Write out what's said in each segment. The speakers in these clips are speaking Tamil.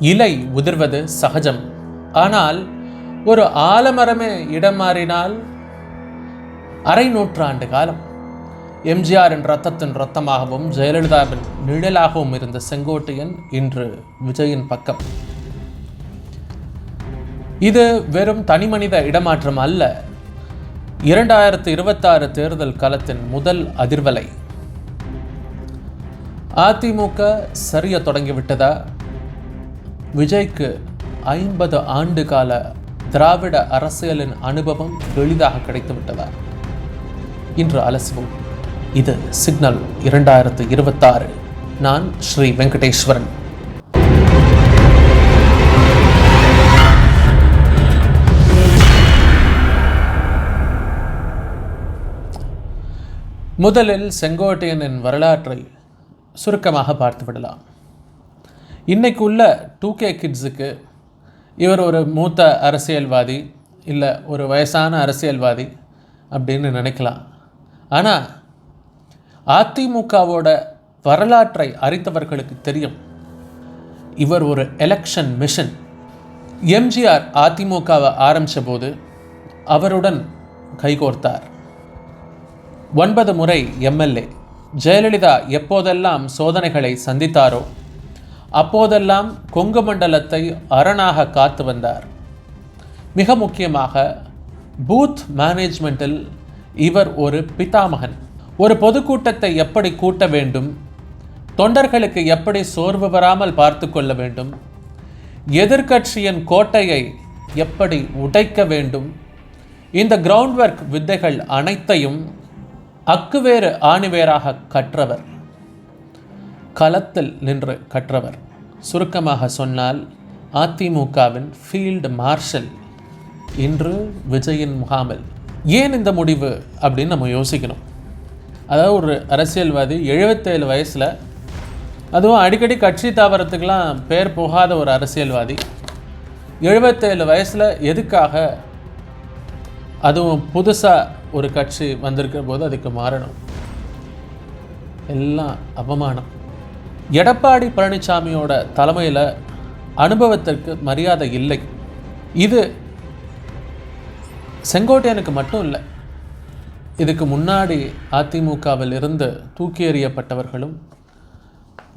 இலை உதிர்வது சகஜம். ஆனால் ஒரு ஆலமரமே இடம் மாறினால் அரை நூற்றாண்டு காலம். எம்ஜிஆரின் ரத்தத்தின் ரத்தமாகவும் ஜெயலலிதாவின் நிழலாகவும் இருந்த செங்கோட்டையன் இன்று விஜயின் பக்கம். இது வெறும் தனிமனித இடமாற்றம் அல்ல. இரண்டாயிரத்து இருபத்தாறு தேர்தல் காலத்தின் முதல் அதிர்வலை. அதிமுக சரிய தொடங்கிவிட்டதா? விஜய்க்கு ஐம்பது ஆண்டு கால திராவிட அரசியலின் அனுபவம் எளிதாக கிடைத்துவிட்டதா? இன்று அலசுவோம். இது சிக்னல் இரண்டாயிரத்து இருபத்தாறு. நான் ஸ்ரீ வெங்கடேஸ்வரன். முதலில் செங்கோட்டையனின் வரலாற்றை சுருக்கமாக பார்த்து விடலாம் இன்றைக்கு உள்ள டூ கே கிட்ஸுக்கு இவர் ஒரு மூத்த அரசியல்வாதி இல்லை ஒரு வயசான அரசியல்வாதி அப்படின்னு நினைக்கலாம். ஆனால் அதிமுகவோட வரலாற்றை அறிந்தவர்களுக்கு தெரியும். இவர் ஒரு எலெக்ஷன் மிஷன் எம்ஜிஆர் அதிமுகவை ஆரம்பித்த போது அவருடன் கைகோர்த்தார். ஒன்பது முறை எம்எல்ஏ. ஜெயலலிதா எப்போதெல்லாம் சோதனைகளை சந்தித்தாரோ அப்போதெல்லாம் கொங்கு மண்டலத்தை அரணாக காத்து வந்தார். மிக முக்கியமாக பூத் மேனேஜ்மெண்ட்டில் இவர் ஒரு பிதாமகன். ஒரு பொதுக்கூட்டத்தை எப்படி கூட்ட வேண்டும்? தொண்டர்களுக்கு எப்படி சோர்வு வராமல் பார்த்து கொள்ள வேண்டும்? எதிர்க்கட்சியின் கோட்டையை எப்படி உடைக்க வேண்டும்? இந்த கிரவுண்ட் ஒர்க் வித்தைகள் அனைத்தையும் அக்குவேறு ஆணிவேராக கற்றவர். களத்தில் நின்று கற்றவர். சுருக்கமாக சொன்னால் அதிமுகவின் ஃபீல்டு மார்ஷல் இன்று விஜயின் முகாமில். ஏன் இந்த முடிவு அப்படின்னு நம்ம யோசிக்கணும். அதாவது ஒரு அரசியல்வாதி எழுபத்தேழு வயசில் அதுவும் அடிக்கடி கட்சி தாவரத்துக்கெலாம் பேர் போகாத ஒரு அரசியல்வாதி. எழுபத்தேழு வயசில் எதுக்காக அதுவும் புதுசாக ஒரு கட்சி வந்திருக்கிற போது அதுக்கு மாறணும். எல்லாம் அவமானம். எடப்பாடி பழனிசாமியோட தலைமையில் அனுபவத்திற்கு மரியாதை இல்லை. இது செங்கோட்டையனுக்கு மட்டும் இல்லை இதுக்கு முன்னாடி அதிமுகவில் இருந்து தூக்கி எறியப்பட்டவர்களும்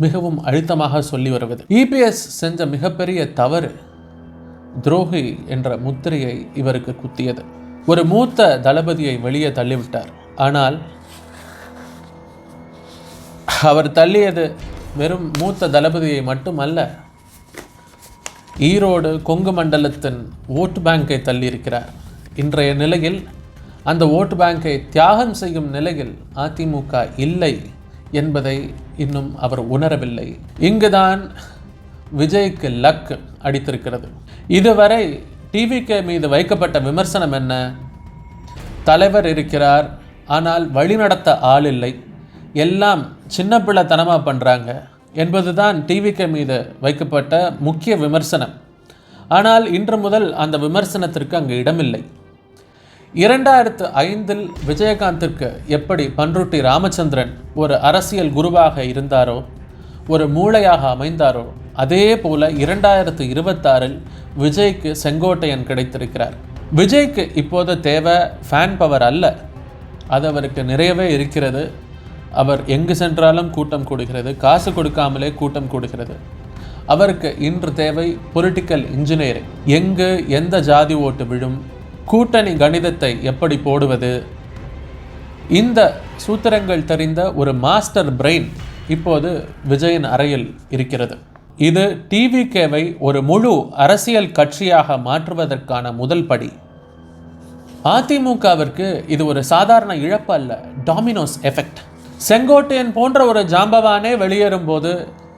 மிகவும் அழுத்தமாக சொல்லி வருவது. இபிஎஸ் செஞ்ச மிகப்பெரிய தவறு துரோகி என்ற முத்திரையை இவருக்கு குத்தியது. ஒரு மூத்த தளபதியை வெளியே தள்ளிவிட்டார். ஆனால் அவர் தள்ளியது வெறும் மூத்த தளபதியை மட்டுமல்ல ஈரோடு கொங்கு மண்டலத்தின் ஓட்டு பேங்கை தள்ளியிருக்கிறார். இன்றைய நிலையில் அந்த ஓட்டு பேங்கை தியாகம் செய்யும் நிலையில் அதிமுக இல்லை என்பதை இன்னும் அவர் உணரவில்லை. இங்குதான் விஜய்க்கு லக் அடித்திருக்கிறது. இதுவரை டிவிகே மீது வைக்கப்பட்ட விமர்சனம் என்ன? தலைவர் இருக்கிறார் ஆனால் வழிநடத்த ஆள் இல்லை. எல்லாம் சின்ன பிள்ளைத்தனமாக பண்ணுறாங்க என்பதுதான் டிவிக்கு மீது வைக்கப்பட்ட முக்கிய விமர்சனம். ஆனால் இன்று முதல் அந்த விமர்சனத்திற்கு அங்கு இடமில்லை. இரண்டாயிரத்து ஐந்தில் விஜயகாந்திற்கு எப்படி பன்ருட்டி ராமச்சந்திரன் ஒரு அரசியல் குருவாக இருந்தாரோ ஒரு மூளையாக அமைந்தாரோ அதே போல இரண்டாயிரத்து இருபத்தாறில் விஜய்க்கு செங்கோட்டையன் கிடைத்திருக்கிறார். விஜய்க்கு இப்போது தேவை ஃபேன் பவர் அல்ல. அது அவருக்கு நிறையவே இருக்கிறது. அவர் எங்கு சென்றாலும் கூட்டம் கூடுகிறது காசு கொடுக்காமலே கூட்டம் கூடுகிறது. அவருக்கு இன்று தேவை பொலிட்டிக்கல் இன்ஜினியரிங் எங்கு எந்த ஜாதி ஓட்டு விழும் கூட்டணி கணிதத்தை எப்படி போடுவது? இந்த சூத்திரங்கள் தெரிந்த ஒரு மாஸ்டர் பிரெயின் இப்போது விஜயின் அறையில் இருக்கிறது. இது டிவிகேவை ஒரு முழு அரசியல் கட்சியாக மாற்றுவதற்கான முதல் படி. அதிமுகவிற்கு இது ஒரு சாதாரண இழப்பு அல்ல டாமினோஸ் எஃபெக்ட் செங்கோட்டையன் போன்ற ஒரு ஜாம்பவானே வெளியேறும் போது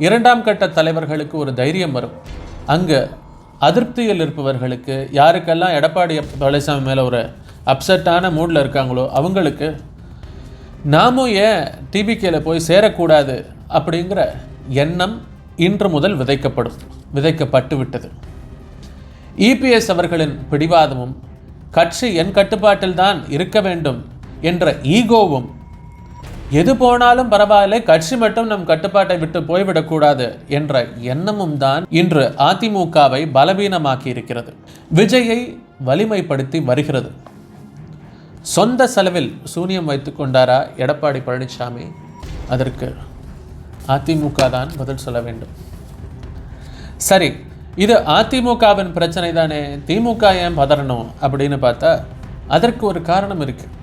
இரண்டாம் கட்ட தலைவர்களுக்கு ஒரு தைரியம் வரும். அங்கு அதிருப்தியில் இருப்பவர்களுக்கு யாருக்கெல்லாம் எடப்பாடி பழனிசாமி மேலே ஒரு அப்செட்டான மூடில் இருக்காங்களோ அவங்களுக்கு நாமும் ஏன் டிபிகேல போய் சேரக்கூடாது? அப்படிங்கிற எண்ணம் இன்று முதல் விதைக்கப்படும் விதைக்கப்பட்டு விட்டது. இபிஎஸ் அவர்களின் பிடிவாதமும் கட்சி என் கட்டுப்பாட்டில் தான் இருக்க வேண்டும் என்ற ஈகோவும் எது போனாலும் பரவாயில்லை கட்சி மட்டும் நம் கட்டுப்பாட்டை விட்டு போய்விடக்கூடாது என்ற எண்ணமும் தான் இன்று அதிமுகவை பலவீனமாக்கி இருக்கிறது விஜயை வலிமைப்படுத்தி வருகிறது. சொந்த செலவில் சூனியம் வைத்துக் கொண்டாரா எடப்பாடி பழனிசாமி அதற்கு அதிமுக தான் பதில் சொல்ல வேண்டும். சரி இது அதிமுகவின் பிரச்சனை தானே திமுக ஏன் பதறணும் அப்படின்னு பார்த்தா அதற்கு ஒரு காரணம் இருக்குது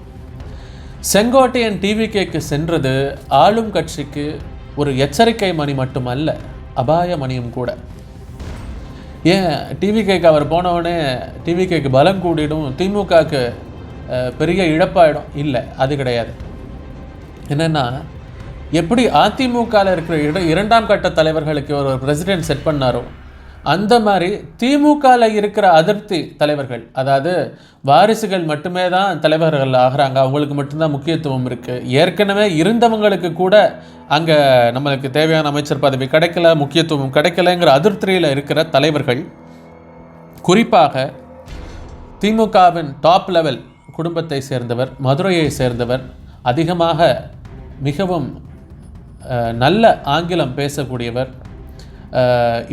செங்கோட்டையன் டிவிகேக்கு சென்றது ஆளும் கட்சிக்கு ஒரு எச்சரிக்கை மணி மட்டுமல்ல அபாய மணியும் கூட. ஏன்? டிவிகேக்கு அவர் போனவுடனே டிவிகேக்கு பலம் கூடிடும் திமுகவுக்கு பெரிய இழப்பாயிடும். இல்லை அது கிடையாது. என்னென்னா எப்படி அதிமுகவில் இருக்கிற இட இரண்டாம் கட்ட தலைவர்களுக்கு ஒரு பிரசிடென்ட் செட் பண்ணாரோ அந்த மாதிரி திமுகவில் இருக்கிற அதிருப்தி தலைவர்கள் அதாவது வாரிசுகள் மட்டுமே தான் தலைவர்கள் ஆகிறாங்க. அவங்களுக்கு மட்டும்தான் முக்கியத்துவம் இருக்குது ஏற்கனவே இருந்தவங்களுக்கு கூட அங்கே நம்மளுக்கு தேவையான அமைச்சர் பதவி கிடைக்கல முக்கியத்துவம் கிடைக்கலங்கிற அதிருப்தியில் இருக்கிற தலைவர்கள் குறிப்பாக திமுகவின் டாப் லெவல் குடும்பத்தை சேர்ந்தவர் மதுரையை சேர்ந்தவர் அதிகமாக மிகவும் நல்ல ஆங்கிலம் பேசக்கூடியவர்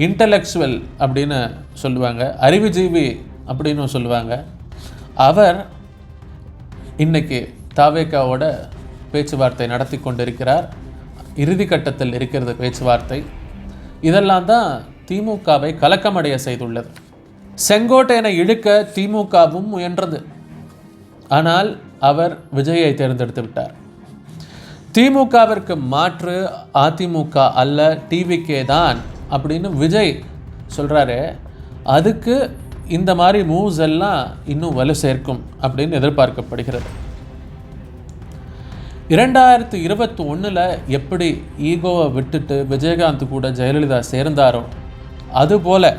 இன்டலெக்சுவல் அப்படின்னு சொல்லுவாங்க அறிவுஜீவி அப்படின்னு சொல்லுவாங்க. அவர் இன்னைக்கு தாவேக்காவோட பேச்சுவார்த்தை நடத்தி கொண்டிருக்கிறார். இறுதி கட்டத்தில் இருக்கிறது பேச்சுவார்த்தை. இதெல்லாம் தான் திமுகவை கலக்கமடைய செய்துள்ளது. செங்கோட்டையனை இழுக்க திமுகவும் முயன்றது. ஆனால் அவர் விஜயை தேர்ந்தெடுத்து விட்டார். திமுகவிற்கு மாற்று அதிமுக அல்ல டிவிகே தான் அப்படின்னு விஜய் சொல்கிறாரு அதுக்கு இந்த மாதிரி மூவ்ஸ் எல்லாம் இன்னும் வலு சேர்க்கும் அப்படின்னு எதிர்பார்க்கப்படுகிறது. இரண்டாயிரத்தி இருபத்தி ஒன்றில் எப்படி ஈகோவை விட்டுட்டு விஜயகாந்த் கூட ஜெயலலிதா சேர்ந்தாரோ அதுபோல்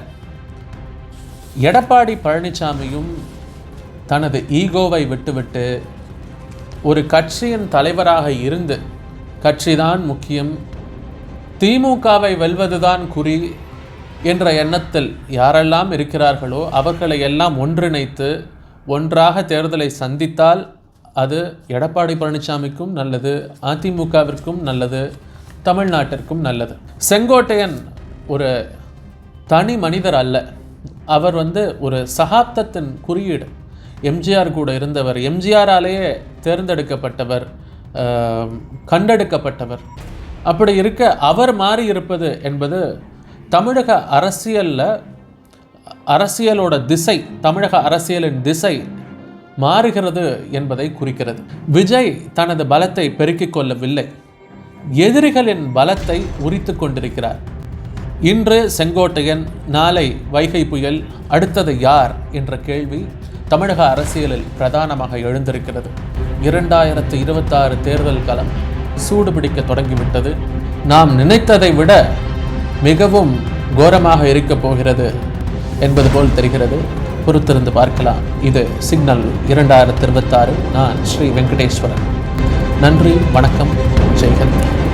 எடப்பாடி பழனிசாமியும் தனது ஈகோவை விட்டுவிட்டு ஒரு கட்சியின் தலைவராக இருந்து கட்சிதான் முக்கியம் திமுகவை வெல்வதுதான் குறி என்ற எண்ணத்தில் யாரெல்லாம் இருக்கிறார்களோ அவர்களை எல்லாம் ஒன்றிணைத்து ஒன்றாக தேர்தலை சந்தித்தால் அது எடப்பாடி பழனிசாமிக்கும் நல்லது அதிமுகவிற்கும் நல்லது தமிழ்நாட்டிற்கும் நல்லது. செங்கோட்டையன் ஒரு தனி மனிதர் அல்ல. அவர் வந்து ஒரு சகாப்தத்தின் குறியீடு. எம்ஜிஆர் கூட இருந்தவர். எம்ஜிஆராலேயே தேர்ந்தெடுக்கப்பட்டவர் கண்டெடுக்கப்பட்டவர். அப்படி இருக்க அவர் மாறி இருப்பது என்பது தமிழக அரசியலில் அரசியலோட திசை தமிழக அரசியலின் திசை மாறுகிறது என்பதை குறிக்கிறது. விஜய் தனது பலத்தை பெருக்கிக் கொள்ளவில்லை. எதிரிகளின் பலத்தை உரித்து கொண்டிருக்கிறார். இன்று செங்கோட்டையன் நாளை வைகை புயல் அடுத்தது யார் என்ற கேள்வி தமிழக அரசியலில் பிரதானமாக எழுந்திருக்கிறது. இரண்டாயிரத்து இருபத்தாறு தேர்தல் சூடு பிடிக்க தொடங்கிவிட்டது. நாம் நினைத்ததை விட மிகவும் கோரமாக இருக்கப் போகிறது என்பது போல் தெரிகிறது. பொறுத்திருந்து பார்க்கலாம். இது சிக்னல் இரண்டாயிரத்தி இருபத்தாறு. நான் ஸ்ரீ வெங்கடேஸ்வரன். நன்றி வணக்கம். ஜெய்ஹந்த்.